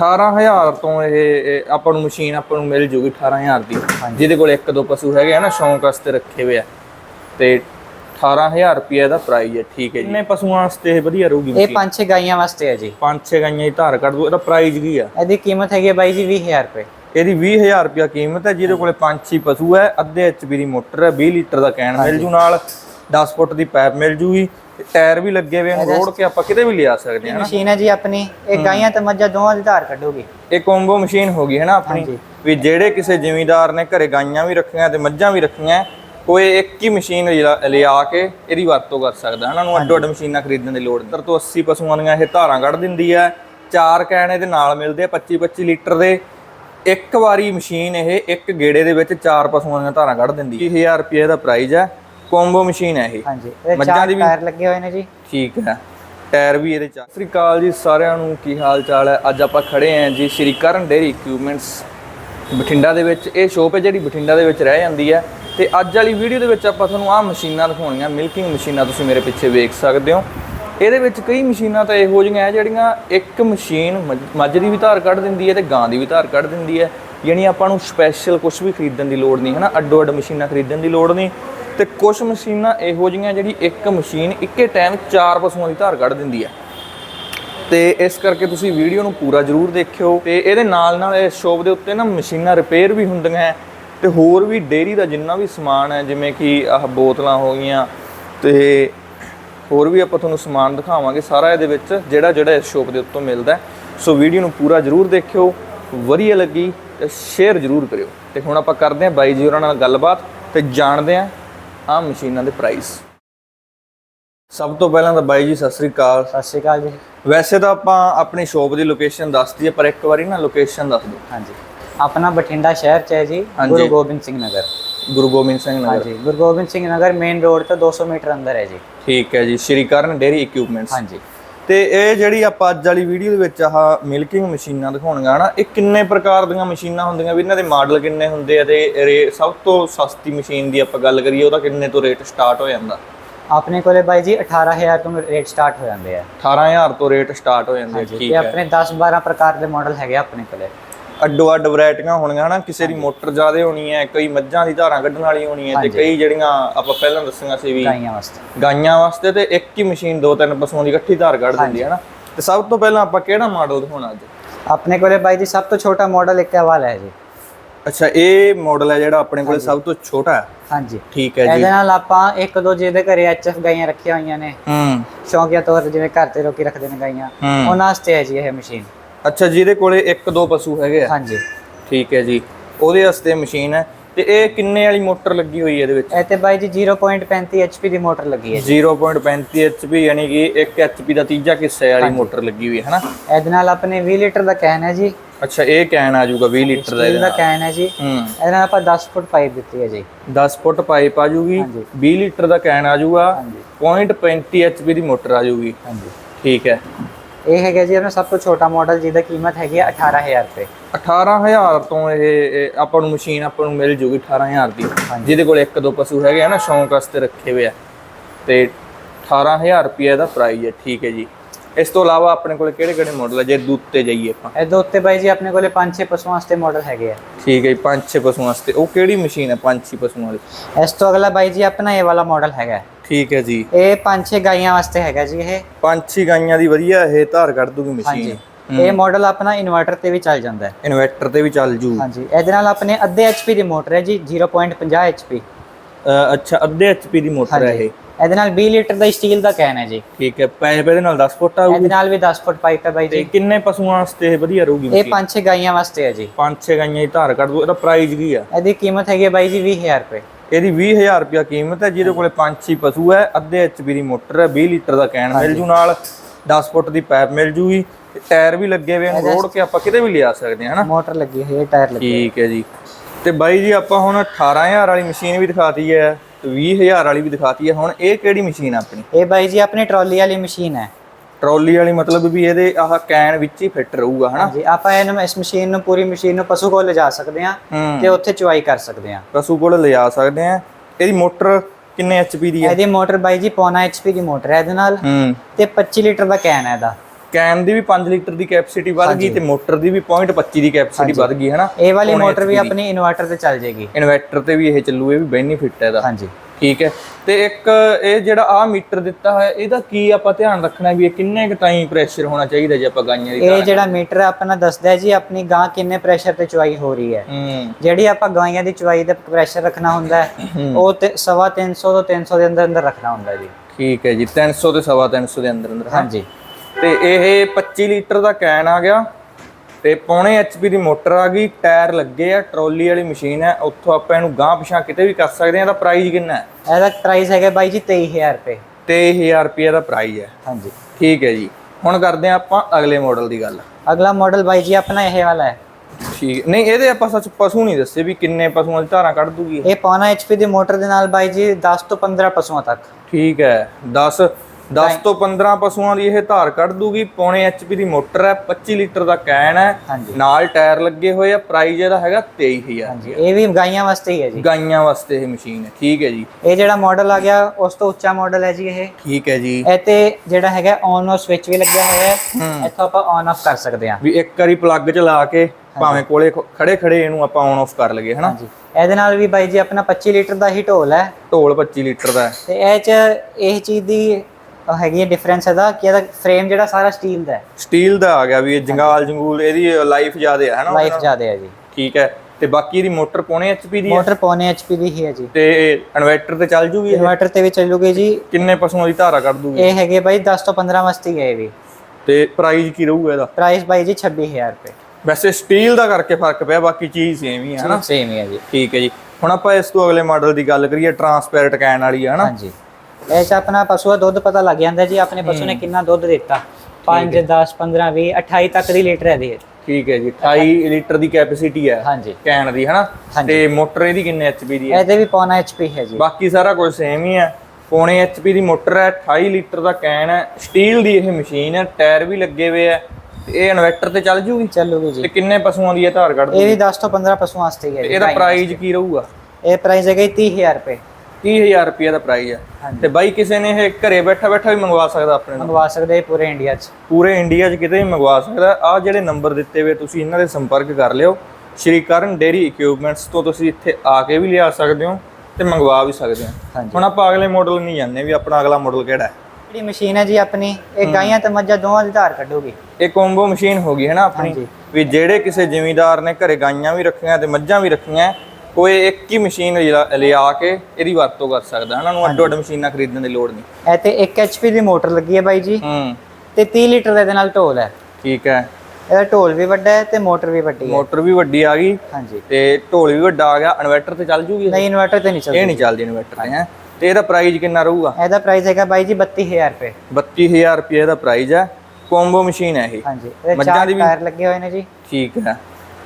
18000 ਤੋਂ ਇਹ ਇਹ ਆਪਾਂ ਨੂੰ ਮਸ਼ੀਨ ਆਪਾਂ ਨੂੰ ਮਿਲ ਜੂਗੀ 18000 ਦੀ। ਜਿਹਦੇ ਕੋਲ ਇੱਕ ਦੋ ਪਸ਼ੂ ਹੈਗੇ ਆ ਨਾ ਸ਼ੌਂਕ ਵਾਸਤੇ ਰੱਖੇ ਹੋਏ ਆ। ਤੇ 18000 ਰੁਪਏ ਦਾ ਪ੍ਰਾਈਸ ਹੈ ਠੀਕ ਹੈ ਜੀ। ਕਿੰਨੇ ਪਸ਼ੂਆਂ ਵਾਸਤੇ ਇਹ ਵਧੀਆ ਰਹੂਗੀ ਇਹ ਪੰਜ ਛੇ ਗਾਈਆਂ ਵਾਸਤੇ ਹੈ ਜੀ। ਪੰਜ ਛੇ ਗਾਈਆਂ ਦੀ ਧਾਰ ਕੱਢ ਦੂ ਇਹਦਾ ਪ੍ਰਾਈਸ ਕੀ ਆ? ਇਹਦੀ ਕੀਮਤ ਹੈਗੀ ਹੈ ਬਾਈ ਜੀ 20000 ਰੁਪਏ। ਇਹਦੀ 20000 ਰੁਪਿਆ ਕੀਮਤ ਹੈ ਜਿਹਦੇ ਕੋਲੇ 5-6 ਪਸ਼ੂ ਹੈ ਅੱਧੇ ਐਚਪੀ ਦੀ ਮੋਟਰ ਹੈ 20 ਲੀਟਰ ਦਾ ਕੈਨ ਮਿਲ ਜੂ ਨਾਲ। 10 ਫੁੱਟ ਦੀ ਪਾਈਪ ਮਿਲ ਜੂਗੀ ਤੇ ਟਾਇਰ ਵੀ ਲੱਗੇ ਹੋਏ ਨੇ ਰੋੜ ਕੇ ਆਪਾਂ ਕਿਤੇ ਵੀ ਲਿਆ ਸਕਦੇ ਹਾਂ। ਮਸ਼ੀਨ ਹੈ ਜੀ ਆਪਣੀ ਇਹ ਗਾਈਆਂ ਤੇ ਮੱਝਾਂ ਦੋਵਾਂ ਦੀ ਧਾਰ ਕੱਢੂਗੀ। ਇਹ ਕੋਂਬੋ ਮਸ਼ੀਨ ਹੋ ਗਈ ਹੈ ਨਾ ਆਪਣੀ। ਵੀ ਜਿਹੜੇ ਕਿਸੇ ਜ਼ਿਮੀਂਦਾਰ ਨੇ ਘਰੇ ਗਾਈਆਂ ਵੀ ਰੱਖੀਆਂ ਤੇ ਮੱਝਾਂ ਵੀ ਰੱਖੀਆਂ ਕੋਈ ਇੱਕ ਹੀ ਮਸ਼ੀਨ ਲਿਆ ਕੇ ਇਹਦੀ ਵਰਤੋਂ ਕਰ ਸਕਦਾ ਇਹਨਾਂ ਨੂੰ ਅੱਡੋ ਅੱਡ ਮਸ਼ੀਨਾਂ ਖਰੀਦਣ ਦੀ ਲੋੜ ਨਹੀਂ 70 ਤੋਂ 80 ਪਸ਼ੂਆਂ ਦੀਆਂ ਇਹ ਧਾਰਾਂ ਕੱਢ ਦਿੰਦੀ ਹੈ। ਚਾਰ ਕੈਨ ਇਹਦੇ ਨਾਲ ਮਿਲਦੇ ਆ 25 25 ਲੀਟਰ ਦੇ। ਇੱਕ ਵਾਰੀ ਮਸ਼ੀਨ ਇਹ ਇੱਕ ਗੇੜੇ ਦੇ ਵਿੱਚ ਚਾਰ ਪਸ਼ੂਆਂ ਦੀਆਂ ਧਾਰਾਂ ਕੱਢ ਦਿੰਦੀ ਹੈ। 1000 ਰੁਪਏ ਦਾ ਪ੍ਰਾਈਸ ਹੈ। ਕੋਂਬੋ ਮਸ਼ੀਨ ਹੈ ਇਹ। ਹਾਂਜੀ ਇਹ ਮੱਝਾਂ ਚਾਰ ਦੀ ਵੀ- ਟਾਇਰ ਲੱਗੇ ਹੋਏ ਨੇ ਜੀ। ਠੀਕ ਹੈ। ਟਾਇਰ ਵੀ ਇਹਦੇ ਚ ਸਤਿ ਸ੍ਰੀ ਅਕਾਲ ਜੀ ਸਾਰਿਆਂ ਨੂੰ ਕੀ ਹਾਲ ਚਾਲ ਹੈ? ਅੱਜ ਆਪਾਂ ਖੜੇ ਆਂ ਜੀ ਸ਼੍ਰੀ ਕਰਨ ਡੇਰੀ ਇਕਵਿਪਮੈਂਟਸ ਬਠਿੰਡਾ ਦੇ ਵਿੱਚ। ਇਹ ਸ਼ੋਪ ਹੈ ਜਿਹੜੀ ਬਠਿੰਡਾ ਦੇ ਵਿੱਚ ਰਹਿ ਜਾਂਦੀ ਹੈ। ਤੇ ਅੱਜ ਵਾਲੀ ਵੀਡੀਓ ਦੇ ਵਿੱਚ ਆਪਾਂ ਤੁਹਾਨੂੰ ਆਹ ਮਸ਼ੀਨਾਂ ਦਿਖਾਉਣੀਆਂ ਮਿਲਕਿੰਗ ਮਸ਼ੀਨਾਂ ਤੁਸੀਂ ਮੇਰੇ ਪਿੱਛੇ ਵੇਖ ਸਕਦੇ ਹੋ। ਇਹਦੇ ਵਿੱਚ ਕਈ ਮਸ਼ੀਨਾਂ ਤਾਂ ਇਹੋ ਜਿਹੀਆਂ ਹੈ ਜਿਹੜੀਆਂ ਇੱਕ ਮਸ਼ੀਨ ਮੱਝ- ਮੱਝ ਦੀ ਵੀ ਧਾਰ ਕੱਢ ਦਿੰਦੀ ਹੈ ਤੇ ਗਾਂ ਦੀ ਵੀ ਧਾਰ ਕੱਢ ਦਿੰਦੀ ਹੈ। ਯਾਨੀ ਆਪਾਂ ਨੂੰ ਸਪੈਸ਼ਲ ਕੁਝ ਵੀ ਖਰੀਦਣ ਦੀ ਲੋੜ ਨਹੀਂ ਹੈ ਨਾ ਅੱਡੋ ਅੱਡ ਮਸ਼ੀਨਾਂ ਖਰੀਦਣ ਦੀ ਲੋੜ ਨਹੀਂ। ਤੇ ਕੁਝ ਮਸ਼ੀਨਾਂ ਇਹੋ ਜਿਹੀਆਂ ਜਿਹੜੀ ਇੱਕ ਮਸ਼ੀਨ ਇੱਕੇ ਟਾਈਮ ਚਾਰ ਪਸ਼ੂਆਂ ਦੀ ਧਾਰ ਕੱਢ ਦਿੰਦੀ ਹੈ ਤੇ ਇਸ ਕਰਕੇ ਤੁਸੀਂ ਵੀਡੀਓ ਨੂੰ ਪੂਰਾ ਜ਼ਰੂਰ ਦੇਖਿਓ ਤੇ ਇਹਦੇ ਨਾਲ ਨਾਲ ਇਸ ਸ਼ੋਪ ਦੇ ਉੱਤੇ ਨਾ ਮਸ਼ੀਨਾਂ ਰਿਪੇਅਰ ਵੀ ਹੁੰਦੀਆਂ ਹੈ ਤੇ ਹੋਰ ਵੀ ਡੇਅਰੀ ਦਾ ਜਿੰਨਾ ਵੀ ਸਮਾਨ ਹੈ ਜਿਵੇਂ ਕਿ ਆਹ ਬੋਤਲਾਂ ਹੋ ਗਈਆਂ ਤੇ ਹੋਰ ਵੀ ਆਪਾਂ ਤੁਹਾਨੂੰ ਸਮਾਨ ਦਿਖਾਵਾਂਗੇ ਸਾਰਾ ਇਹਦੇ ਵਿੱਚ, ਜਿਹੜਾ ਜਿਹੜਾ ਇਸ ਸ਼ੋਪ ਦੇ ਉੱਤੋਂ ਮਿਲਦਾ ਸੋ ਵੀਡੀਓ ਨੂੰ ਪੂਰਾ ਜ਼ਰੂਰ ਦੇਖਿਓ, ਵਧੀਆ ਲੱਗੀ ਤੇ ਸ਼ੇਅਰ ਜ਼ਰੂਰ ਕਰਿਓ। ਤੇ ਹੁਣ ਆਪਾਂ ਕਰਦੇ ਹਾਂ ਬਾਈ ਜੀ ਹੋਰਾਂ ਨਾਲ ਗੱਲਬਾਤ ਤੇ ਜਾਣਦੇ ਹਾਂ ਆਹ ਮਸ਼ੀਨਾਂ ਦੇ ਪ੍ਰਾਈਸ ਸਭ ਤੋਂ ਪਹਿਲਾਂ ਤਾਂ ਬਾਈ ਜੀ ਸਤਿ ਸ੍ਰੀ ਅਕਾਲ। ਸਤਿ ਸ਼੍ਰੀ ਅਕਾਲ ਜੀ। ਵੈਸੇ ਤਾਂ ਆਪਾਂ ਆਪਣੀ ਸ਼ੋਪ ਦੀ ਲੋਕੇਸ਼ਨ ਦੱਸ ਦਈਏ ਪਰ ਇੱਕ ਵਾਰੀ ਨਾ ਲੋਕੇਸ਼ਨ ਦੱਸ ਦਿਓ। ਹਾਂਜੀ। ਆਪਣਾ ਬਠਿੰਡਾ ਸ਼ਹਿਰ ਚ ਹੈ ਜੀ। ਗੁਰੂ ਗੋਬਿੰਦ ਸਿੰਘ ਨਗਰ। ਗੁਰੂ ਗੋਬਿੰਦ ਸਿੰਘ ਨਗਰ। ਹਾਂਜੀ ਗੁਰੂ ਗੋਬਿੰਦ ਸਿੰਘ ਨਗਰ ਮੇਨ ਰੋਡ ਤੋਂ 200 ਮੀਟਰ ਅੰਦਰ ਹੈ ਜੀ। ਠੀਕ ਹੈ ਜੀ ਸ਼੍ਰੀ ਕਰਨ ਡੇਰੀ ਇਕਵਿਪਮੈਂਟਸ ਹਾਂਜੀ। ਤੇ ਇਹ ਜਿਹੜੀ ਆਪਾਂ ਅੱਜ ਵਾਲੀ ਵੀਡੀਓ ਦੇ ਵਿੱਚ ਆਹ ਮਿਲਕਿੰਗ ਮਸ਼ੀਨਾਂ ਦਿਖਾਉਣੀਆਂ ਨਾ ਇਹ ਕਿੰਨੇ ਪ੍ਰਕਾਰ ਦੀਆਂ ਮਸ਼ੀਨਾਂ ਹੁੰਦੀਆਂ ਵੀ ਇਹਨਾਂ ਦੇ ਮਾਡਲ ਕਿੰਨੇ ਹੁੰਦੇ ਆ ਤੇ ਸਭ ਤੋਂ ਸਸਤੀ ਮਸ਼ੀਨ ਦੀ ਆਪਾਂ ਗੱਲ ਕਰੀਏ ਉਹਦਾ ਕਿੰਨੇ ਤੋਂ ਰੇਟ ਸਟਾਰਟ ਹੋ ਜਾਂਦਾ? ਆਪਣੇ ਕੋਲੇ ਬਾਈ ਜੀ 18000 ਤੋਂ ਰੇਟ ਸਟਾਰਟ ਹੋ ਜਾਂਦੇ ਆ। 18000 ਤੋਂ ਰੇਟ ਸਟਾਰਟ ਹੋ ਜਾਂਦੇ ਆ ਠੀਕ ਹੈ। ਆਪਣੇ 10 12 ਪ੍ਰਕਾਰ ਦੇ ਮਾਡਲ ਹੈਗੇ ਆਪਣੇ ਕੋਲੇ। ਅੱਡੋ ਅੱਡ ਵੈਰਾਈਟੀਆਂ ਹੋਣਗੀਆਂ ਨਾ ਕਿਸੇ ਦੀ ਮੋਟਰ ਜ਼ਿਆਦੇ ਹੋਣੀ ਹੈ ਕਈ ਮੱਝਾਂ ਦੀ ਧਾਰਾਂ ਕੱਢਣ ਵਾਲੀ ਹੋਣੀ ਹੈ ਤੇ ਕਈ ਜਿਹੜੀਆਂ ਆਪਾਂ ਪਹਿਲਾਂ ਦੱਸੀਆਂ ਸੀ ਵੀ ਗਾਈਆਂ ਵਾਸਤੇ। ਗਾਈਆਂ ਵਾਸਤੇ ਤੇ ਇੱਕ ਹੀ ਮਸ਼ੀਨ ਦੋ ਤਿੰਨ ਪਸ਼ੂਆਂ ਦੀ ਇਕੱਠੀ ਧਾਰ ਕੱਢ ਦਿੰਦੀ ਹੈ ਨਾ ਤੇ ਸਭ ਤੋਂ ਪਹਿਲਾਂ ਆਪਾਂ ਕਿਹੜਾ ਮਾਡਲ ਦਿਖਾਉਣਾ ਅੱਜ? ਆਪਣੇ ਕੋਲੇ ਬਾਈ ਜੀ ਸਭ ਤੋਂ ਛੋਟਾ ਮਾਡਲ ਇੱਕ ਇਹ ਵਾਲਾ ਹੈ ਜੀ। ਅੱਛਾ ਇਹ ਮਾਡਲ ਹੈ ਜਿਹੜਾ ਆਪਣੇ ਕੋਲ ਸਭ ਤੋਂ ਛੋਟਾ ਹੈ? ਹਾਂਜੀ। ਠੀਕ ਹੈ ਜੀ। ਇਹਦੇ ਨਾਲ ਆਪਾਂ ਇੱਕ ਦੋ ਜਿਹਦੇ ਘਰੇ ਐਚਐਫ ਗਾਈਆਂ ਰੱਖੀਆਂ ਹੋਈਆਂ ਨੇ। ਹੂੰ। ਸ਼ੌਕੀਆ ਤੌਰ ਤੇ ਜਿਵੇਂ ਘਰ ਤੇ ਲੋਕੀ ਰੱਖਦੇ ਨੇ ਗਾਈਆਂ। ਉਹਨਾਂ ਵਾਸਤੇ ਹੈ ਜੀ ਇਹ ਮਸ਼ੀਨ। ਅੱਛਾ ਜਿਹਦੇ ਕੋਲੇ ਇੱਕ ਦੋ ਪਸ਼ੂ ਹੈਗੇ ਆ? ਹਾਂਜੀ। ਠੀਕ ਹੈ ਜੀ। ਉਹਦੇ ਵਾਸਤੇ ਮਸ਼ੀਨ ਹੈ। ਤੇ ਇਹ ਕਿੰਨੇ ਵਾਲੀ ਮੋਟਰ ਲੱਗੀ ਹੋਈ ਹੈ ਇਹਦੇ ਵਿੱਚ? ਇਹ ਤੇ ਬਾਈ ਜੀ 0.35 HP ਦੀ ਮੋਟਰ ਲੱਗੀ ਹੈ 0.35 HP ਯਾਨੀ ਕਿ 1 HP ਦਾ ਤੀਜਾ ਹਿੱਸੇ ਵਾਲੀ ਮੋਟਰ ਲੱਗੀ ਹੋਈ ਹੈ ਹਨਾ? ਇਹਦੇ ਨਾਲ ਆਪਣੇ 20 ਲੀਟਰ ਦਾ ਕੈਨ ਹੈ ਜੀ। ਅੱਛਾ ਇਹ ਕੈਨ ਆ ਜਾਊਗਾ 20 ਲੀਟਰ ਦਾ ਇਹਦੇ ਕੈਨ ਹੈ ਜੀ। ਇਹਦੇ ਨਾਲ ਆਪਾਂ 10 ਫੁੱਟ ਪਾਈਪ ਦਿੱਤੀ ਹੈ ਜੀ। 10 ਫੁੱਟ ਪਾਈਪ ਆ ਜਾਊਗੀ ਹਾਂਜੀ। 20 ਲੀਟਰ ਦਾ ਕੈਨ ਆ ਜਾਊਗਾ ਹਾਂਜੀ। 0.35 HP ਦੀ ਮੋਟਰ ਆ ਜਾਊਗੀ। ਹਾਂਜੀ। ਠੀਕ ਹੈ। ਇਹ ਹੈਗਾ ਜੀ ਆਪਣਾ ਸਭ ਤੋਂ ਛੋਟਾ ਮਾਡਲ ਜਿਹਦਾ ਕੀਮਤ ਹੈਗੀ ਹੈ 18000 ਰੁਪਏ। 18000 ਤੋਂ ਇਹ ਇਹ ਆਪਾਂ ਨੂੰ ਮਸ਼ੀਨ ਆਪਾਂ ਨੂੰ ਮਿਲ ਜੂਗੀ 18000 ਦੀ। ਜਿਹਦੇ ਕੋਲ ਇੱਕ ਦੋ ਪਸ਼ੂ ਹੈਗੇ ਆ ਨਾ ਸ਼ੌਂਕ ਵਾਸਤੇ ਰੱਖੇ ਹੋਏ ਆ। ਤੇ 18000 ਰੁਪਏ ਦਾ ਪ੍ਰਾਈਸ ਹੈ ਠੀਕ ਹੈ ਜੀ। ਇਸ ਤੋਂ ਇਲਾਵਾ ਆਪਣੇ ਕੋਲ ਕਿਹੜੇ ਕਿਹੜੇ ਮਾਡਲ ਹੈ ਜੇ ਦੁੱਧ ਤੇ ਜਾਈਏ ਆਪਾਂ। ਇਹਦੇ ਉੱਤੇ ਬਾਈ ਜੀ ਆਪਣੇ ਕੋਲੇ 5-6 ਪਸ਼ੂਆਂ ਵਾਸਤੇ ਮਾਡਲ ਹੈਗੇ ਆ। ਠੀਕ ਹੈ ਜੀ ਪੰਜ ਛੇ ਪਸ਼ੂਆਂ ਵਾਸਤੇ। ਉਹ ਕਿਹੜੀ ਮਸ਼ੀਨ ਹੈ ਪੰਜ ਛੇ ਪਸ਼ੂਆਂ ਵਾਲੀ। ਇਸ ਤੋਂ ਅਗਲਾ ਬਾਈ ਜੀ ਆਪਣਾ ਇਹ ਵਾਲਾ ਮਾਡਲ ਹੈਗਾ। ਠੀਕ ਹੈ ਜੀ। ਇਹ 5-6 ਗਾਈਆਂ ਵਾਸਤੇ ਹੈਗਾ ਜੀ ਇਹ। ਪੰਜ ਛੇ ਗਾਈਆਂ ਦੀ ਵਧੀਆ ਇਹ ਧਾਰ ਕੱਢ ਦੂਗੀ ਹਾਂਜੀ। ਮਸ਼ੀਨ ਇਹ ਮਾਡਲ ਆਪਣਾ ਇਨਵਰਟਰ ਤੇ ਵੀ ਚੱਲ ਜਾਂਦਾ ਹੈ। ਇਨਵਰਟਰ ਤੇ ਵੀ ਚੱਲ ਜੂ। ਹਾਂਜੀ। ਇਹਦੇ ਨਾਲ ਆਪਣੇ ਅੱਧੇ HP ਦੀ ਮੋਟਰ ਹੈ ਜੀ 0.50 HP ਅ, ਅੱਛਾ ਅੱਧੇ ਐਚਪੀ ਦੀ ਮੋਟਰ ਹੈ ਇਹ। ਇਹਦੇ ਨਾਲ 20 ਲੀਟਰ ਦਾ ਸਟੀਲ ਦਾ ਕੈਨ ਹੈ ਜੀ। ਠੀਕ ਹੈ ਪਾਈਪ ਇਹਦੇ ਨਾਲ 10 ਫੁੱਟ ਆਊਗੀ। ਇਹਦੇ ਨਾਲ ਵੀ 10 ਫੁੱਟ ਪਾਈਪ ਹੈ ਬਾਈ ਤੇ ਜੀ। ਕਿੰਨੇ ਪਸ਼ੂਆਂ ਵਾਸਤੇ ਇਹ ਵਧੀਆ ਰਹੂਗੀ ਇਹ 5-6 ਗਾਈਆਂ ਵਾਸਤੇ ਹੈ ਜੀ। ਪੰਜ ਛੇ ਗਾਈਆਂ ਦੀ ਧਾਰ ਕੱਢ ਦੂ ਇਹਦਾ ਪ੍ਰਾਈਸ ਕੀ ਆ? ਇਹਦੀ ਕੀਮਤ ਹੈਗੀ ਬਾਈ ਜੀ 20000 ਰੁਪਏ। ਇਹਦੀ 20000 ਰੁਪਿਆ ਕੀਮਤ ਹੈ ਜਿਹਦੇ ਕੋਲੇ 5-6 ਪਸ਼ੂ ਹੈ ਅੱਧੇ ਐਚਪੀ ਦੀ ਮੋਟਰ ਹੈ 20 ਲੀਟਰ ਦਾ ਕੈਨ ਮਿਲ ਜੂ ਨਾਲ 10 ਫੁੱਟ ਦੀ ਪਾਈਪ ਮਿਲ ਜੂਗੀ। ਤੇ ਟਾਇਰ ਵੀ ਲੱਗੇ ਹੋਏ ਨੇ ਰੋੜ ਕੇ ਆਪਾਂ ਕਿਤੇ ਵੀ ਲਿਆ ਸਕਦੇ ਹਾਂ ਹਨਾ? ਮੋਟਰ ਲੱਗੀ ਹੋਈ ਹੈ ਟਾਇਰ ਲੱਗੇ ਠੀਕ ਹੈ ਜੀ। ਤੇ ਬਾਈ ਜੀ ਆਪਾਂ ਹੁਣ 18000 ਵਾਲੀ ਮਸ਼ੀਨ ਵੀ ਦਿਖਾਤੀ ਹੈ ਤੇ 20000 ਵਾਲੀ ਵੀ ਦਿਖਾਤੀ ਹੈ। ਹੁਣ ਇਹ ਕਿਹੜੀ ਮਸ਼ੀਨ ਆ ਆਪਣੀ? ਇਹ ਬਾਈ ਜੀ ਆਪਣੀ ਟਰਾਲੀ ਵਾਲੀ ਮਸ਼ੀਨ ਹੈ। ਟਰੋਲੀ ਵਾਲੀ ਮਤਲਬ ਵੀ ਇਹਦੇ ਆਹ ਕੈਨ ਵਿੱਚ ਹੀ ਫਿੱਟ ਰਹੂਗਾ ਹਨਾ? ਹਾਂਜੀ ਆਪਾਂ ਇਹਨੂੰ ਇਸ ਮਸ਼ੀਨ ਨੂੰ ਪੂਰੀ ਮਸ਼ੀਨ ਨੂੰ ਪਸ਼ੂ ਕੋਲ ਲਿਜਾ ਸਕਦੇ ਹੂੰ ਤੇ ਉੱਥੇ ਚੁਆਈ ਕਰ ਸਕਦੇ ਹਾਂ। ਪਸ਼ੂ ਕੋਲ ਲਿਜਾ ਸਕਦੇ ਆ ਇਹਦੀ ਮੋਟਰ ਕਿੰਨੇ ਐਚਪੀ ਦੀ ਹੈ? ਇਹਦੀ ਮੋਟਰ ਬਾਈ ਜੀ ਪੌਣਾ HP ਦੀ ਮੋਟਰ ਹੈ ਇਹਦੇ ਨਾਲ ਤੇ 25 ਲੀਟਰ ਦਾ ਕੈਨ ਹੈ ਇਹਦਾ। ਕੈਨ ਦੀ ਵੀ 5 ਲੀਟਰ ਦੀ ਕੈਪੈਸਿਟੀ ਵੱਧ ਗਈ ਤੇ ਮੋਟਰ ਦੀ ਵੀ 0.25 ਦੀ ਕੈਪੈਸਿਟੀ ਵੱਧ ਗਈ ਹੈ ਨਾ ਇਹ ਵਾਲੀ ਮੋਟਰ ਵੀ ਆਪਣੀ ਇਨਵਰਟਰ ਤੇ ਚੱਲ ਜਾਏਗੀ ਇਨਵਰਟਰ ਤੇ ਵੀ ਇਹ ਚੱਲੂ ਇਹ ਵੀ ਬੈਨੀਫਿਟ ਹੈ ਇਹਦਾ। ਹਾਂਜੀ। ਠੀਕ ਹੈ? ਤੇ ਇੱਕ ਇਹ ਜਿਹੜਾ ਆ ਮੀਟਰ ਦਿੱਤਾ ਹੋਇਆ ਇਹਦਾ ਕੀ ਆਪਾਂ ਧਿਆਨ ਰੱਖਣਾ ਵੀ ਇਹ ਕਿੰਨੇ ਕੁ ਤਾਈਂ ਪ੍ਰੈਸ਼ਰ ਹੋਣਾ ਚਾਹੀਦਾ ਜੇ ਆਪਾਂ ਗਾਈਆਂ ਦੀ ਇਹ ਜਿਹੜਾ ਮੀਟਰ ਆਪਣਾ ਦੱਸਦਾ ਹੈ ਜੀ ਆਪਣੀ ਗਾਂ ਕਿੰਨੇ ਪ੍ਰੈਸ਼ਰ ਤੇ ਚੁਆਈ ਹੋ ਰਹੀ ਹੈ। ਜਿਹੜੀ ਆਪਾਂ ਗਾਈਆਂ ਦੀ ਚੁਆਈ ਦਾ ਪ੍ਰੈਸ਼ਰ ਰੱਖਣਾ ਹੁੰਦਾ ਹੈ ਉਹ ਤੇ ਸਵਾ 300 ਤੋਂ 300 ਦੇ ਅੰਦਰ ਅੰਦਰ ਰੱਖਣਾ ਹੁੰਦਾ ਜੀ। ਠੀਕ ਹੈ ਜੀ 300 ਤੇ ਸਵਾ 300 ਦੇ ਅੰਦਰ ਅੰਦਰ ਹਾਂਜੀ। ਤੇ ਇਹ 25 ਲੀਟਰ ਦਾ ਕੈਨ ਆ ਗਿਆ ਤੇ ਪੌਣੇ HP ਦੀ ਮੋਟਰ ਆ ਗਈ ਟਾਇਰ ਲੱਗੇ ਆ ਟਰੋਲੀ ਵਾਲੀ ਮਸ਼ੀਨ ਹੈ ਉੱਥੋਂ ਆਪਾਂ ਇਹਨੂੰ ਗਾਂਹ ਪਿਛਾਂ ਕਿਤੇ ਵੀ ਕਰ ਸਕਦੇ ਆ ਇਹਦਾ ਪ੍ਰਾਈਸ ਕਿੰਨਾ ਹੈ? ਇਹਦਾ ਪ੍ਰਾਈਸ ਹੈਗਾ ਬਾਈ ਜੀ 23000 ਰੁਪਏ। 23000 ਰੁਪਏ ਦਾ ਪ੍ਰਾਈਸ ਹੈ। ਹਾਂਜੀ। ਠੀਕ ਹੈ ਜੀ। ਹੁਣ ਕਰਦੇ ਆ ਆਪਾਂ ਅਗਲੇ ਮਾਡਲ ਦੀ ਗੱਲ। ਅਗਲਾ ਮਾਡਲ ਬਾਈ ਜੀ ਆਪਣਾ ਇਹ ਵਾਲਾ ਹੈ। ਠੀਕ। ਨਹੀਂ ਇਹਦੇ ਆਪਾਂ ਸੱਚ ਪਸ਼ੂ ਨਹੀਂ ਦੱਸੇ ਵੀ ਕਿੰਨੇ ਪਸ਼ੂਆਂ ਦੀ ਧਾਰਾਂ ਕੱਢ ਦੂਗੀ। ਇਹ। ਪੌਣਾ HP ਦੀ ਮੋਟਰ ਦੇ ਨਾਲ ਬਾਈ ਜੀ 10 ਤੋਂ 15 ਪਸ਼ੂਆਂ ਤੱਕ। ਠੀਕ ਹੈ। 10 10 ਤੋਂ 15 ਪਸ਼ੂਆਂ ਦੀ ਇਹ ਧਾਰ ਕੱਢ ਦੂਗੀ ਪੌਣੇ HP ਦੀ ਮੋਟਰ ਹੈ 25 ਲੀਟਰ ਦਾ ਕੈਨ ਹੈ ਨਾਲ ਟਾਇਰ ਲੱਗੇ ਹੋਏ ਆ ਪ੍ਰਾਈਸ ਇਹਦਾ ਹੈਗਾ 23000 ਹਾਂਜੀ ਇਹ ਵੀ ਗਾਈਆਂ ਵਾਸਤੇ ਹੀ ਹੈ ਜੀ। ਗਾਈਆਂ ਵਾਸਤੇ ਇਹ ਮਸ਼ੀਨ ਹੈ ਠੀਕ ਹੈ ਜੀ। ਇਹ ਜਿਹੜਾ ਮਾਡਲ ਆ ਗਿਆ ਉਸ ਤੋਂ ਉੱਚਾ ਮਾਡਲ ਹੈ ਜੀ ਇਹ। ਠੀਕ ਹੈ ਜੀ। ਇਹ ਤੇ ਜਿਹੜਾ ਹੈਗਾ ਔਨ ਆਫ ਸਵਿਚ ਵੀ ਲੱਗਿਆ ਹੋਇਆ ਹੈ। ਇੱਥੋਂ ਆਪਾਂ ਔਨ ਆਫ ਕਰ ਸਕਦੇ ਹਾਂ। ਵੀ ਇੱਕ ਵਾਰੀ ਪਲੱਗ ਚ ਲਾ ਕੇ ਭਾਵੇਂ ਕੋਲੇ ਖੜੇ ਖੜੇ ਇਹਨੂੰ ਆਪਾਂ ਔਨ ਆਫ ਕਰ ਲਈਏ ਹਨਾ? ਇਹਦੇ ਨਾਲ ਵੀ ਬਾਈ ਜੀ ਆਪਣਾ 25 ਲੀਟਰ ਦਾ ਹੀ ਢੋਲ ਹੈ। ਢੋਲ 25 ਲੀਟਰ ਦਾ। ਤੇ ਇਹ ਚ ਇਹ ਚੀਜ਼ ਦੀ ਹੈਗੀ ਹੈ ਡਿਫਰੈਂਸ ਇਹਦਾ ਕਿ ਇਹਦਾ ਫਰੇਮ ਜਿਹੜਾ ਸਾਰਾ ਸਟੀਲ ਦਾ ਹੈ। ਸਟੀਲ ਦਾ ਆ ਗਿਆ ਵੀ ਇਹ ਜੰਗਾਲ ਜੰਗੂਲ ਇਹਦੀ ਲਾਈਫ ਜ਼ਿਆਦਾ ਹੈ ਹਨਾ? ਲਾਈਫ ਜ਼ਿਆਦਾ ਹੈ ਜੀ। ਠੀਕ ਹੈ। ਤੇ ਬਾਕੀ ਇਹਦੀ ਮੋਟਰ ਪੌਣੇ HP ਦੀ ਹੈ? ਮੋਟਰ ਪੌਨੇ HP ਦੀ ਹੀ ਹੈ ਜੀ। ਤੇ ਇਨਵਰਟਰ ਤੇ ਚੱਲ ਜੂਗੀ? ਇਨਵਰਟਰ ਤੇ ਵੀ ਚੱਲੂਗੀ ਜੀ। ਕਿੰਨੇ ਪਸ਼ੂਆਂ ਦੀ ਧਾਰਾ ਕੱਢ ਦੂਗੀ? ਇਹ ਹੈਗੇ ਬਾਈ 10 ਤੋਂ 15 ਮਸਤੀ ਹੈ ਇਹ ਵੀ। ਤੇ ਪ੍ਰਾਈਸ ਕੀ ਰਹੂਗਾ ਇਹਦਾ? ਪ੍ਰਾਈਸ ਬਾਈ ਜੀ 26000 ਰੁਪਏ। ਵੈਸੇ ਸਟੀਲ ਦਾ ਕਰਕੇ ਫ਼ਰਕ ਪਿਆ ਬਾਕੀ ਚੀਜ਼ ਸੇਮ ਹੀ ਹੈ ਹਨਾ? ਸੇਮ ਹੀ ਹੈ ਜੀ। ਠੀਕ ਹੈ ਜੀ। ਹੁਣ ਆਪਾਂ ਇਸ ਤੋਂ ਅਗਲੇ ਮਾਡਲ ਦੀ ਗੱਲ ਕਰੀਏ ਟਰਾਂਸਪੇਰੈਂਟ ਕੈਨ ਵਾਲੀ ਹੈ ਹਨਾ? ਹਾਂਜੀ। ਇਹ ਚ ਆਪਣਾ ਪਸ਼ੂ ਦਾ ਦੁੱਧ ਪਤਾ ਲੱਗ ਜਾਂਦਾ ਜੀ ਆਪਣੇ ਪਸ਼ੂ ਨੇ ਕਿੰਨਾ ਦੁੱਧ ਦਿੱਤਾ? 5 10 15 20 28 ਤੱਕ ਦੀ ਲੀਟਰ ਹੈ ਦੀ ਠੀਕ ਹੈ ਜੀ 28 ਲੀਟਰ ਦੀ ਕੈਪੈਸਿਟੀ ਹੈ ਹਾਂਜੀ। ਕੈਨ ਦੀ ਹਨਾ। ਤੇ ਮੋਟਰ ਇਹਦੀ ਕਿੰਨੇ HP ਦੀ ਹੈ? ਇਹਦੇ ਵੀ ਪੌਨਾ HP ਹੈ ਜੀ। ਬਾਕੀ ਸਾਰਾ ਕੁਝ ਸੇਮ ਹੀ ਹੈ। ਪੌਣੇ HP ਦੀ ਮੋਟਰ ਹੈ 28 ਲੀਟਰ ਦਾ ਕੈਨ ਹੈ। ਸਟੀਲ ਦੀ ਇਹ ਮਸ਼ੀਨ ਹੈ ਟਾਇਰ ਵੀ ਲੱਗੇ ਹੋਏ ਆ ਤੇ ਇਹ ਇਨਵਰਟਰ ਤੇ ਚੱਲ ਜੂਗੀ? ਚੱਲੂਗੀ ਤੇ ਜੀ ਕਿੰਨੇ ਪਸ਼ੂਆਂ ਦੀ ਇਹ ਧਾਰ ਕੱਢ ਦੂ ਇਹ ਵੀ 10 ਤੋਂ 15 ਪਸ਼ੂ ਵਾਸਤੇ ਹੀ ਹੈ ਜੀ ਇਹਦਾ ਪ੍ਰਾਈਸ ਕੀ ਰਹੂਗਾ? ਇਹ ਪ੍ਰਾਈਸ ਹੈਗਾ ਜੀ 30000 ਰੁਪਏ। 30000 ਰੁਪਏ ਦਾ ਪ੍ਰਾਈਸ ਹੈ। ਤੇ ਬਾਈ ਕਿਸੇ ਨੇ ਇਹ ਘਰੇ ਬੈਠਾ ਬੈਠਾ ਵੀ ਮੰਗਵਾ ਸਕਦਾ ਆਪਣੇ ਨਾਲ ਮੰਗਵਾ ਸਕਦੇ ਹੋ ਪੂਰੇ ਇੰਡੀਆ 'ਚ। ਪੂਰੇ ਇੰਡੀਆ 'ਚ ਕਿਤੇ ਵੀ ਮੰਗਵਾ ਸਕਦਾ। ਆ ਜਿਹੜੇ ਨੰਬਰ ਦਿੱਤੇ ਹੋਏ ਤੁਸੀਂ ਇਹਨਾਂ ਦੇ ਸੰਪਰਕ ਕਰ ਲਿਓ। ਸ਼੍ਰੀ ਕਰਨ ਡੇਰੀ ਇਕਵਿਪਮੈਂਟਸ ਤੋਂ ਤੁਸੀਂ ਇੱਥੇ ਆ ਕੇ ਵੀ ਲਿਆ ਸਕਦੇ ਹੋ ਤੇ ਮੰਗਵਾ ਵੀ ਸਕਦੇ ਹੋ। ਹੁਣ ਆਪਾਂ ਅਗਲੇ ਮਾਡਲ ਨਹੀਂ ਜਾਣਦੇ ਵੀ ਆਪਣਾ ਅਗਲਾ ਮਾਡਲ ਕਿਹੜਾ ਹੈ। ਜਿਹੜੀ ਮਸ਼ੀਨ ਹੈ ਜੀ ਆਪਣੀ ਇਹ ਗਾਈਆਂ ਤੇ ਮੱਝਾਂ ਦੋਵਾਂ ਦੀ ਧਾਰ ਕੱਢੂਗੀ। ਇਹ ਕੋਂਬੋ ਮਸ਼ੀਨ ਹੋ ਗਈ ਹੈ ਨਾ ਆਪਣੀ। ਵੀ ਜਿਹੜੇ ਕਿਸੇ ਜ਼ਿਮੀਂਦਾਰ ਨੇ ਘਰੇ ਗਾਈਆਂ ਵੀ ਰੱਖੀਆਂ ਤੇ ਮੱਝਾਂ ਵੀ ਰੱਖੀਆਂ ਕੋਈ ਇੱਕ ਹੀ ਮਸ਼ੀਨ ਲਿਆ- ਕੇ ਇਹਦੀ ਵਰਤੋਂ ਕਰ ਸਕਦਾ ਇਹਨਾਂ ਨੂੰ ਅੱਡੋ ਅੱਡ ਮਸ਼ੀਨਾਂ ਖਰੀਦਣ ਦੀ ਲੋੜ ਨਹੀਂ। ਇਹ ਤੇ 1 HP ਦੀ ਮੋਟਰ ਲੱਗੀ ਹੈ ਬਾਈ ਜੀ। ਹੂੰ। ਤੇ 30 ਲੀਟਰ ਦਾ ਇਹਦੇ ਨਾਲ ਢੋਲ ਹੈ। ਠੀਕ ਹੈ। ਇਹਦਾ ਢੋਲ ਵੀ ਵੱਡਾ ਹੈ ਤੇ ਮੋਟਰ ਵੀ ਵੱਡੀ ਹੈ। ਮੋਟਰ ਵੀ ਵੱਡੀ ਆ ਗਈ। ਹਾਂਜੀ। ਤੇ ਢੋਲ ਵੀ ਵੱਡਾ ਆ ਗਿਆ। ਇਨਵਰਟਰ ਤੇ ਚੱਲ ਜੂਗੀ? ਨਹੀਂ ਇਨਵਰਟਰ ਤੇ ਨਹੀਂ ਚੱਲਦਾ। ਇਹ ਨਹੀਂ ਚੱਲਦੀ ਇਨਵਰਟਰ ਤੇ ਹੈ। ਤੇ ਇਹਦਾ ਪ੍ਰਾਈਸ ਕਿੰਨਾ ਰਹੂਗਾ? ਇਹਦਾ ਪ੍ਰਾਈਸ ਹੈਗਾ ਬਾਈ ਜੀ 32000 ਰੁਪਏ। 32000 ਰੁਪਏ ਦਾ ਪ੍ਰਾਈਸ ਹੈ। ਕੋਂਬੋ ਮਸ਼ੀਨ ਹੈ ਇਹ। ਹਾਂਜੀ। ਇਹਦੇ ਮੱਝਾਂ ਦੀ ਵੀ- ਟਾਇਰ ਲੱਗੇ ਹੋਏ ਨੇ ਜੀ। ਠੀਕ ਹੈ।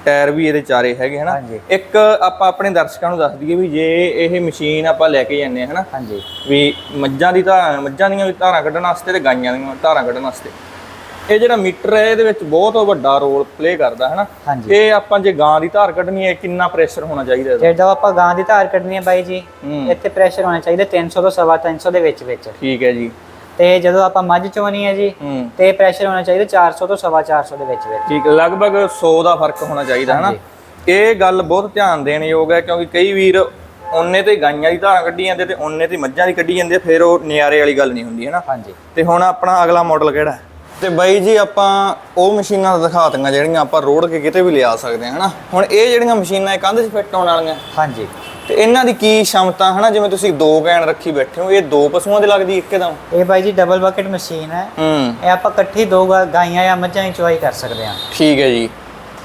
ਟਾਇਰ ਵੀ ਇਹਦੇ ਚਾਰੇ ਹੈਗੇ ਹਨਾ? ਇੱਕ ਆਪਾਂ ਆਪਣੇ ਦਰਸ਼ਕਾਂ ਨੂੰ ਦੱਸ ਦਈਏ ਵੀ ਜੇ ਇਹ ਮਸ਼ੀਨ ਆਪਾਂ ਲੈ ਕੇ ਜਾਂਦੇ ਹਾਂ ਹਨਾ? ਹਾਂਜੀ। ਵੀ ਮੱਝਾਂ ਦੀ ਧਾਰਾਂ ਮੱਝਾਂ ਦੀਆਂ ਵੀ ਧਾਰਾਂ ਕੱਢਣ ਵਾਸਤੇ ਤੇ ਗਾਈਆਂ ਦੀਆਂ ਧਾਰਾਂ ਕੱਢਣ ਵਾਸਤੇ। ਇਹ ਜਿਹੜਾ ਮੀਟਰ ਹੈ ਇਹਦੇ ਵਿੱਚ ਬਹੁਤ ਵੱਡਾ ਰੋਲ ਪਲੇ ਕਰਦਾ ਹੈ ਨਾ ਇਹ ਆਪਾਂ ਜੇ ਗਾਂ ਦੀ ਧਾਰ ਕੱਢਣੀ ਹੈ ਕਿੰਨਾ ਪ੍ਰੈਸ਼ਰ ਹੋਣਾ ਚਾਹੀਦਾ ਇਹਦਾ? ਜਦੋਂ ਆਪਾਂ ਗਾਂ ਦੀ ਧਾਰ ਕੱਢਣੀ ਹੈ ਬਾਈ ਜੀ ਹੂੰ। ਇੱਥੇ ਪ੍ਰੈਸ਼ਰ ਹੋਣਾ ਚਾਹੀਦਾ 300 ਤੋਂ ਸਵਾ 300 ਦੇ ਵਿੱਚ ਵਿੱਚ ਠੀਕ ਹੈ ਜੀ। ਤੇ ਜਦੋਂ ਆਪਾਂ ਮੱਝ ਚੋਣੀ ਹੈ ਜੀ ਤੇ ਪ੍ਰੈਸ਼ਰ ਹੋਣਾ ਚਾਹੀਦਾ 400 ਤੋਂ ਸਵਾ 400 ਦੇ ਵਿੱਚ ਵਿੱਚ ਠੀਕ ਲਗਭਗ 100 ਦਾ ਫ਼ਰਕ ਹੋਣਾ ਚਾਹੀਦਾ ਹੈ ਨਾ ਇਹ ਗੱਲ ਬਹੁਤ ਧਿਆਨ ਦੇਣ ਯੋਗ ਹੈ ਕਿਉਂਕਿ ਕਈ ਵੀਰ ਉਹਨੇ ਤੇ ਗਾਈਆਂ ਦੀ ਧਾਰਾਂ ਕੱਢੀ ਜਾਂਦੇ ਤੇ ਉਹਨੇ ਤੇ ਮੱਝਾਂ ਦੀ ਕੱਢੀ ਜਾਂਦੇ ਫਿਰ ਉਹ ਨਿਆਰੇ ਵਾਲੀ ਗੱਲ ਨਹੀਂ ਹੁੰਦੀ ਹੈ ਨਾ ਹਾਂਜੀ। ਤੇ ਹੁਣ ਆਪਣਾ ਅਗਲਾ ਮਾਡਲ ਕਿਹੜਾ ਹੈ? ਤੇ ਬਾਈ ਜੀ ਆਪਾਂ ਉਹ ਮਸ਼ੀਨਾਂ ਦਿਖਾਤੀਆਂ ਜਿਹੜੀਆਂ ਆਪਾਂ ਰੋੜ ਕੇ ਕਿਤੇ ਵੀ ਲਿਆ ਸਕਦੇ ਹਾਂ ਹਨਾ? ਹੁਣ ਇਹ ਜਿਹੜੀਆਂ ਮਸ਼ੀਨਾਂ ਇਹ ਕੰਧ 'ਚ ਫਿੱਟ ਹੋਣ ਵਾਲੀਆਂ। ਹਾਂਜੀ। ਤੇ ਇਹਨਾਂ ਦੀ ਕੀ ਸ਼ਮਤਾ ਹਨਾ? ਜਿਵੇਂ ਤੁਸੀਂ ਦੋ ਕੈਨ ਰੱਖੀ ਬੈਠੇ ਹੋ ਇਹ ਦੋ ਪਸ਼ੂਆਂ ਦੇ ਲੱਗਦੀ ਇੱਕਦਮ? ਇਹ ਬਾਈ ਜੀ ਡਬਲ ਬਕਟ ਮਸ਼ੀਨ ਹੈ। ਹੂੰ। ਇਹ ਆਪਾਂ ਇਕੱਠੀ ਦੋ ਗਾਈਆਂ ਜਾਂ ਮੱਝਾਂ ਦੀ ਚੁਆਈ ਕਰ ਸਕਦੇ ਹਾਂ। ਠੀਕ ਹੈ ਜੀ।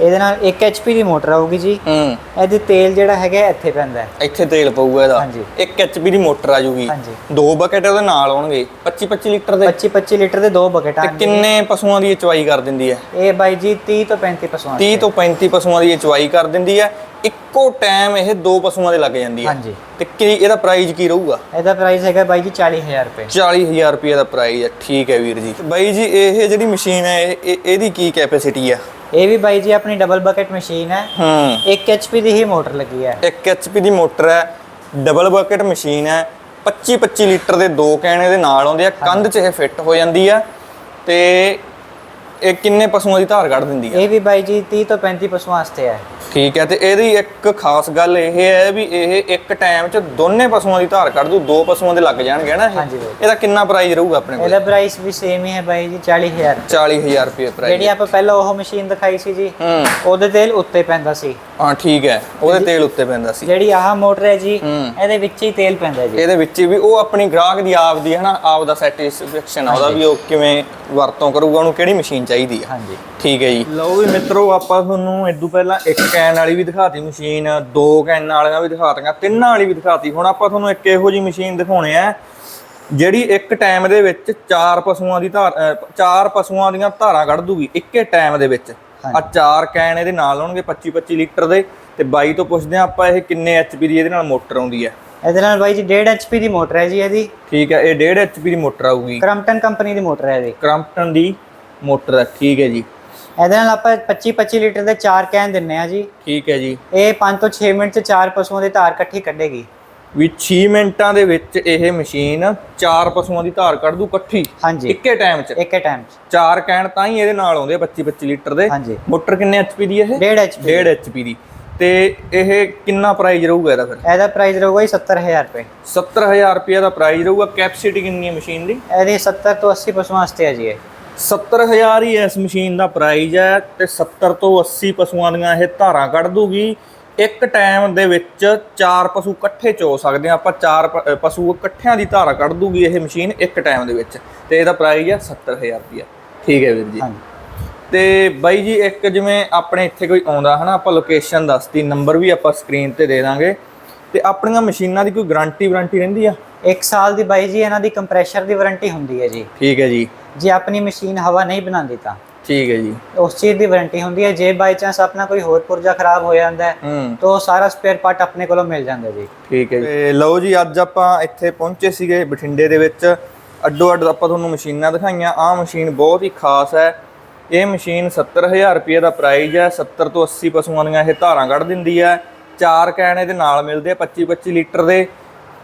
ਇਹਦੇ ਨਾਲ 1 HP ਦੀ ਮੋਟਰ ਆਊਗੀ ਜੀ। ਹੂੰ। ਇਹਦੀ ਤੇਲ ਜਿਹੜਾ ਹੈਗਾ ਇੱਥੇ ਪੈਂਦਾ ਹੈ। ਇੱਥੇ ਤੇਲ ਪਊਗਾ ਇਹਦਾ। ਹਾਂਜੀ। 1 ਐਚਪੀ ਦੀ ਮੋਟਰ ਆ ਜੂਗੀ। ਹਾਂਜੀ। ਦੋ ਬਕਟ ਉਹਦੇ ਨਾਲ ਆਉਣਗੇ। 25 25 ਲੀਟਰ ਦੇ। 25 25 ਲੀਟਰ ਦੇ ਦੋ ਬਕਟ ਤੇ ਆ ਕਿੰਨੇ ਪਸ਼ੂਆਂ ਦੀ ਇਹ ਚਵਾਈ ਕਰ ਦਿੰਦੀ ਹੈ? ਇਹ ਬਾਈ ਜੀ 30 ਤੋਂ 35 ਪਸ਼ੂਆਂ 30 ਤੋਂ 35 ਪਸ਼ੂਆਂ ਦੀ ਇਹ ਚਵਾਈ ਕਰ ਦਿੰਦੀ ਹੈ। ਇੱਕੋ ਟਾਈਮ ਇਹ ਦੋ ਪਸ਼ੂਆਂ ਦੇ ਲੱਗ ਜਾਂਦੀ ਹੈ। ਹਾਂਜੀ। ਤੇ ਕੀ ਇਹਦਾ ਪ੍ਰਾਈਸ ਕੀ ਰਹੂਗਾ? ਇਹਦਾ ਪ੍ਰਾਈਸ ਹੈਗਾ ਬਾਈ ਜੀ 40000 ਰੁਪਏ। 40000 ਰੁਪਏ ਦਾ ਪ੍ਰਾਈਸ ਹੈ। ਠੀਕ ਹੈ ਵੀਰ ਜੀ। ਬਾਈ ਜੀ ਇਹ ਜਿਹੜੀ ਮਸ਼ੀਨ ਹੈ ਇਹ- ਇਹ- ਇਹਦੀ ਕੀ ਕੈਪੈਸਿਟੀ ਹੈ? ਇਹ ਵੀ ਬਾਈ ਜੀ ਆਪਣੀ ਡਬਲ ਬਕਟ ਮਸ਼ੀਨ ਹੈ। ਹੂੰ। 1 HP ਦੀ ਹੀ ਮੋਟਰ ਲੱਗੀ ਹੈ। 1 ਐਚਪੀ ਦੀ ਮੋਟਰ ਹੈ ਡਬਲ ਬਕਟ ਮਸ਼ੀਨ ਹੈ। 25 25 ਲੀਟਰ ਦੇ ਦੋ ਕੈਨ ਇਹਦੇ ਨਾਲ ਆਉਂਦੇ ਆ ਕੰਧ 'ਚ ਇਹ ਫਿੱਟ ਹੋ ਜਾਂਦੀ ਆ ਤੇ ਇਹ ਕਿੰਨੇ ਪਸ਼ੂਆਂ ਦੀ ਧਾਰ ਕੱਢ ਦਿੰਦੀ ਹੈ ਇਹ ਵੀ ਬਾਈ ਜੀ 30 ਤੋਂ 35 ਪਸ਼ੂਆਂ ਵਾਸਤੇ ਹੈ ਠੀਕ ਹੈ ਤੇ ਇਹਦੀ ਇੱਕ ਖਾਸ ਗੱਲ ਇਹ ਹੈ ਵੀ ਇਹ ਇੱਕ ਟਾਈਮ 'ਚ ਦੋਨੇ ਪਸ਼ੂਆਂ ਦੀ ਧਾਰ ਕੱਢ ਦੂ ਦੋ ਪਸ਼ੂਆਂ ਦੇ ਲੱਗ ਜਾਣਗੇ ਨਾ ਇਹ? ਹਾਂਜੀ ਬਾਈ। ਇਹਦਾ ਕਿੰਨਾ ਪ੍ਰਾਈਸ ਰਹੂਗਾ ਆਪਣੇ ਕੋਲ? ਇਹਦਾ ਪ੍ਰਾਈਸ ਵੀ ਸੇਮ ਹੀ ਹੈ ਬਾਈ ਜੀ 40000 40000 ਰੁਪਏ ਪ੍ਰਾਈਸ ਜਿਹੜੀ ਆਪਾਂ ਪਹਿਲਾਂ ਉਹ ਮਸ਼ੀਨ ਦਿਖਾਈ ਸੀ ਜੀ ਹੂੰ। ਉਹਦੇ ਤੇਲ ਉੱਤੇ ਪੈਂਦਾ ਸੀ। ਹਾਂ ਠੀਕ ਹੈ ਉਹਦੇ ਤੇਲ ਉੱਤੇ ਪੈਂਦਾ ਸੀ। ਜਿਹੜੀ ਆਹ ਮੋਟਰ ਹੈ ਜੀ ਹੂੰ। ਇਹਦੇ ਵਿੱਚ ਹੀ ਤੇਲ ਪੈਂਦਾ ਜੀ। ਇਹਦੇ ਵਿੱਚ ਵੀ ਉਹ ਆਪਣੀ ਗ੍ਰਾਹਕ ਦੀ ਆਪ ਦੀ ਹਨਾ ਆਪ ਦਾ ਸੈਟੀਸਫੈਕਸ਼ਨ ਆ ਉਹਦਾ ਵੀ ਉਹ ਕਿਵੇਂ ਵਰਤੋਂ ਕਰੂਗਾ ਉਹਨੂੰ ਕਿਹੜੀ ਮਸ਼ੀਨ ਚਾਹੀਦੀ ਆ। ਹਾਂਜੀ। ਠੀਕ ਹੈ ਜੀ। ਲਓ ਵੀ ਮਿੱਤਰੋ ਆਪਾਂ ਤੁਹਾਨੂੰ ਇਦੋਂ ਪਹਿਲਾਂ ਇੱਕ ਕੈਨ ਵਾਲੀ ਵੀ ਦਿਖਾਤੀ ਮਸ਼ੀਨ ਦੋ ਕੈਨ ਵਾਲੀਆਂ ਵੀ ਦਿਖਾਤੀਆਂ ਤਿੰਨਾਂ ਵਾਲੀ ਵੀ ਦਿਖਾਤੀ। ਹੁਣ ਆਪਾਂ ਤੁਹਾਨੂੰ ਇੱਕ ਇਹੋ ਜੀ ਮਸ਼ੀਨ ਦਿਖਾਉਣੇ ਆ ਜਿਹੜੀ ਇੱਕ ਟਾਈਮ ਦੇ ਵਿੱਚ ਚਾਰ ਪਸ਼ੂਆਂ ਦੀ ਧਾਰ ਚਾਰ ਪਸ਼ੂਆਂ ਦੀਆਂ ਧਾਰਾਂ ਕੱਢ ਦੂਗੀ ਇੱਕੇ ਟਾਈਮ ਦੇ ਵਿੱਚ। ਆ ਚਾਰ ਕੈਨ ਇਹਦੇ ਨਾਲ ਆਉਣਗੇ 25 25 ਲੀਟਰ ਦੇ ਤੇ ਬਾਈ ਤੋਂ ਪੁੱਛਦੇ ਆ ਆਪਾਂ ਇਹ ਕਿੰਨੇ ਐਚਪੀ ਦੀ ਇਹਦੇ ਨਾਲ ਮੋਟਰ ਆਉਂਦੀ ਹੈ। ਇਹਦੇ ਨਾਲ ਬਾਈ ਜੀ 1.5 HP ਦੀ ਮੋਟਰ ਹੈ ਜੀ ਇਹਦੀ। ਠੀਕ ਹੈ ਇਹ 1.5 ਐਚਪੀ ਦੀ ਮੋਟਰ ਆਊਗੀ। ਕਰਮਟਨ ਕੰਪਨੀ ਦੀ ਮੋਟਰ ਹੈ ਇਹਦੀ। ਕ੍ਰੰਪਟਨ ਦੀ ਮੋਟਰ ਠੀਕ ਹੈ ਜੀ। ਇਹਦੇ ਨਾਲ ਆਪਾਂ 25 25 ਲੀਟਰ ਦੇ ਚਾਰ ਕੈਨ ਦਿੰਨੇ ਆ ਜੀ। ਠੀਕ ਹੈ ਜੀ। ਇਹ 5 ਤੋਂ 6 ਮਿੰਟ ਚ ਚਾਰ ਪਸ਼ੂਆਂ ਦੀ ਧਾਰ ਇਕੱਠੀ ਕੱਢੇਗੀ। ਵੀ 6 ਮਿੰਟਾਂ ਦੇ ਵਿੱਚ ਇਹ ਮਸ਼ੀਨ ਚਾਰ ਪਸ਼ੂਆਂ ਦੀ ਧਾਰ ਕੱਢ ਦੂ ਇਕੱਠੀ? ਹਾਂਜੀ। ਇੱਕੇ ਟਾਈਮ 'ਚ? ਇੱਕੇ ਟਾਈਮ ਚ। ਚਾਰ ਕੈਨ ਤਾਂ ਹੀ ਇਹਦੇ ਨਾਲ ਆਉਂਦੇ ਆ 25 25 ਲੀਟਰ ਦੇ। ਹਾਂਜੀ। ਮੋਟਰ ਕਿੰਨੇ ਐਚਪੀ ਦੀ ਇਹ? 1.5 HP 1.5 ਐਚਪੀ ਦੀ। ਤੇ ਇਹ ਕਿੰਨਾ ਪ੍ਰਾਈਸ ਰਹੂਗਾ ਇਹਦਾ ਫਿਰ? ਇਹਦਾ ਪ੍ਰਾਈਸ ਰਹੂਗਾ ਜੀ 70000 ਰੁਪਏ। 70000 ਰੁਪਏ ਦਾ ਪ੍ਰਾਈਸ ਰਹੂਗਾ। ਕੈਪੈਸਿਟੀ ਕਿੰਨੀ ਹੈ ਮਸ਼ੀਨ ਦੀ? ਇਹਦੀ 70 ਤੋਂ 80 ਪਸ਼ੂਆਂ ਵਾਸਤੇ ਹੈ ਜੀ ਇਹ। 70000 ਹੀ ਇਸ ਮਸ਼ੀਨ ਦਾ ਪ੍ਰਾਈਸ ਹੈ ਤੇ 70 ਤੋਂ 80 ਪਸ਼ੂਆਂ ਦੀਆਂ ਇਹ ਧਾਰਾਂ ਕੱਢ ਦੂਗੀ। ਇੱਕ ਟਾਈਮ ਦੇ ਵਿੱਚ ਚਾਰ ਪਸ਼ੂ ਇਕੱਠੇ ਚੋ ਸਕਦੇ ਆ ਆਪਾਂ ਚਾਰ ਪਸ਼ੂ ਇਕੱਠਿਆਂ ਦੀ ਧਾਰਾ ਕੱਢ ਦੂਗੀ ਇਹ ਮਸ਼ੀਨ ਇੱਕ ਟਾਈਮ ਦੇ ਵਿੱਚ। ਤੇ ਇਹਦਾ ਪ੍ਰਾਈਸ ਹੈ 70000 ਰੁਪਏ ਠੀਕ ਹੈ ਵੀਰ ਜੀ? ਤੇ ਬਾਈ ਜੀ ਇੱਕ ਜਿਵੇਂ ਆਪਣੇ ਇੱਥੇ ਕੋਈ ਆਉਂਦਾ ਹਨਾ ਆਪਾਂ ਲੋਕੇਸ਼ਨ ਦੱਸਤੀ ਨੰਬਰ ਵੀ ਆਪਾਂ ਸਕਰੀਨ ਤੇ ਦੇ ਦਾਂਗੇ। ਤੇ ਆਪਣੀਆਂ ਮਸ਼ੀਨਾਂ ਦੀ ਕੋਈ ਗਾਰੰਟੀ ਵਾਰੰਟੀ ਰਹਿੰਦੀ ਆ? ਇੱਕ ਸਾਲ ਦੀ ਬਾਈ ਜੀ ਇਹਨਾਂ ਦੀ ਕੰਪਰੈਸ਼ਰ ਦੀ ਵਾਰੰਟੀ ਹੁੰਦੀ ਹੈ ਜੀ। ਠੀਕ ਹੈ ਜੀ। ਜੇ ਆਪਣੀ ਮਸ਼ੀਨ ਹਵਾ ਨਹੀਂ ਬਣਾਉਂਦੀ ਤਾਂ। ਠੀਕ ਹੈ ਜੀ। ਉਸ ਚੀਜ਼ ਦੀ ਵਾਰੰਟੀ ਹੁੰਦੀ ਹੈ ਜੇ ਬਾਈ ਚਾਂਸ ਆਪਣਾ ਕੋਈ ਹੋਰ ਪੁਰਜਾ ਖਰਾਬ ਹੋ ਜਾਂਦਾ ਹੈ ਤਾਂ ਉਹ ਸਾਰਾ ਸਪੇਅਰ ਪਾਰਟ ਆਪਣੇ ਕੋਲੋਂ ਮਿਲ ਜਾਂਦਾ ਜੀ। ਠੀਕ ਹੈ ਜੀ। ਤੇ ਲਓ ਜੀ ਅੱਜ ਆਪਾਂ ਇੱਥੇ ਪਹੁੰਚੇ ਸੀਗੇ ਬਠਿੰਡੇ ਦੇ ਵਿੱਚ। ਅੱਡੋ ਅੱਡ ਆਪਾਂ ਤੁਹਾਨੂੰ ਮਸ਼ੀਨਾਂ ਦਿਖਾਈਆਂ। ਆਹ ਮਸ਼ੀਨ ਬਹੁਤ ਹੀ ਖਾਸ ਹੈ। ਇਹ ਮਸ਼ੀਨ 70000 ਰੁਪਏ ਦਾ ਪ੍ਰਾਈਸ ਹੈ। 70 ਤੋਂ 80 ਪਸ਼ੂਆਂ ਦੀਆਂ ਇਹ ਧਾਰਾਂ ਕੱਢ ਦਿੰਦੀ ਹੈ। ਚਾਰ ਕੈਨ ਇਹਦੇ ਨਾਲ ਮਿਲਦੇ ਆ 25 25 ਲੀਟਰ ਦੇ।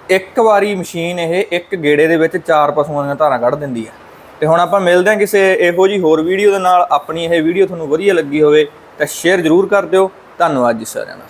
ਇੱਕ ਵਾਰੀ ਮਸ਼ੀਨ ਇਹ ਇੱਕ ਗੇੜੇ ਦੇ ਵਿੱਚ ਚਾਰ ਪਸ਼ੂਆਂ ਦੀਆਂ ਧਾਰਾਂ ਕੱਢ ਦਿੰਦੀ ਹੈ ਤੇ ਹੁਣ ਆਪਾਂ ਮਿਲਦੇ ਹਾਂ ਕਿਸੇ ਇਹੋ ਜੀ ਹੋਰ ਵੀਡੀਓ ਦੇ ਨਾਲ। ਆਪਣੀ ਇਹ ਵੀਡੀਓ ਤੁਹਾਨੂੰ ਵਧੀਆ ਲੱਗੀ ਹੋਵੇ ਤਾਂ ਸ਼ੇਅਰ ਜ਼ਰੂਰ ਕਰ ਦਿਓ। ਧੰਨਵਾਦ ਜੀ ਸਾਰਿਆਂ ਦਾ।